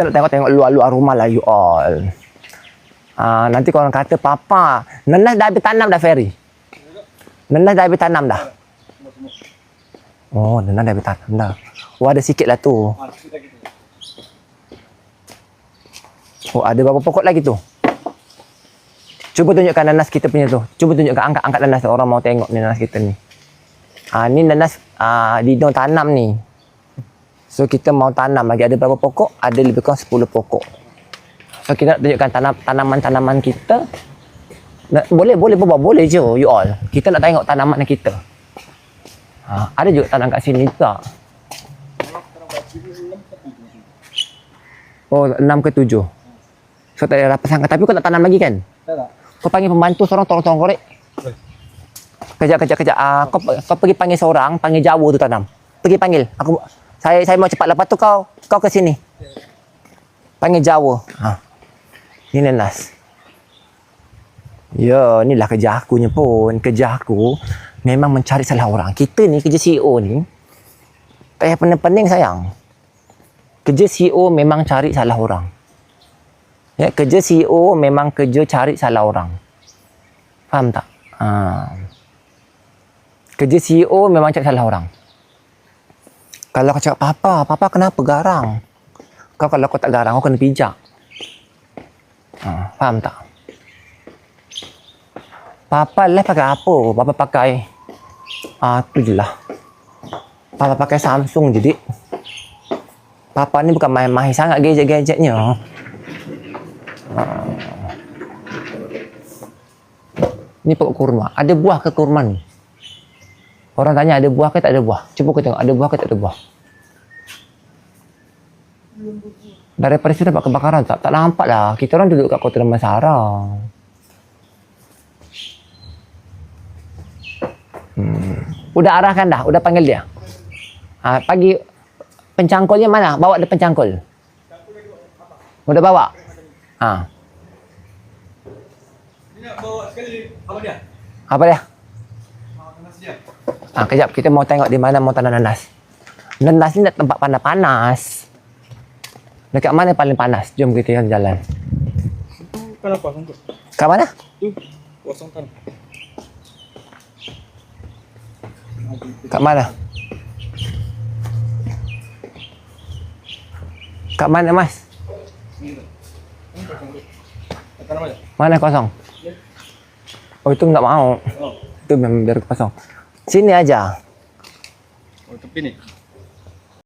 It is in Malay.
Kita nak tengok-tengok luar-luar rumah lah you all. Ah, nanti korang kata, Papa, Nenas dah habis tanam dah, Ferry? Nenas dah habis tanam dah? Oh, Nenas dah habis tanam dah. Oh, ada sikit lah tu. Oh, ada berapa pokok lagi tu? Cuba tunjukkan nanas kita punya tu. Cuba tunjukkan angkat angkat nanas tu. Orang mau tengok ni nanas kita ni. Ah ni nanas ah Dino tanam ni. So kita mau tanam lagi ada berapa pokok? Ada lebih kurang 10 pokok. So kita nak tunjukkan tanam tanaman-tanaman kita. Nak, boleh boleh bawa boleh je you all. Kita nak tengok tanaman kita. Ha, ada juga tanam kat sini juga. Oh, 6 ke 7. So tak ada apa sangat. Tapi kau tak tanam lagi kan? Kau panggil pembantu seorang tolong-tolong korek. Kejap, kejap, kejap. Ah, kau, kau pergi panggil seorang, panggil Jawa tu tanam. Pergi panggil. Aku saya saya mau cepat lepas tu kau kau ke sini. Panggil Jawa. Ha. Ni nanas. Ya, inilah kerja aku ni pun. Kerja aku memang mencari salah orang. Kita ni kerja CEO ni tak payah pening-pening sayang. Kerja CEO memang cari salah orang. Ya, kerja CEO memang kerja cari salah orang. Faham tak? Ha. Kerja CEO memang cari salah orang. Kalau kau cakap, Papa, Papa kenapa garang? Kau kalau kau tak garang, kau kena pijak. Ha, faham tak? Papa lah pakai apa? Papa pakai... Ah, tu je lah. Papa pakai Samsung je, dik. Papa ni bukan main-main sangat gadget-gadgetnya. Ni pokok kurma. Ada buah ke kurma ni? Orang tanya ada buah ke tak ada buah? Cuba kau tengok ada buah ke tak ada buah? Daripada sini dapat kebakaran tak? Tak nampak lah. Kita orang duduk kat Kota Damansara. Hmm. Udah arahkan dah? Udah panggil dia? Ha, pagi pencangkulnya mana? Bawa dia pencangkul. Udah bawa? Ha. Ni nak bawa sekali apa dia? Apa dia? Ah. Ah, kejap kita mau tengok di mana mau tanam nanas. Nanas ni nak tempat panas-panas. Dekat mana paling panas? Jom kita jalan. Itu kan apa sangkut? Kat mana? Tu kosong kan. Kat mana? Kat mana mas? Mana kosong? Oh itu enggak mau. Oh. Itu memang biar kosong. Sini aja. Oh, tepi ni.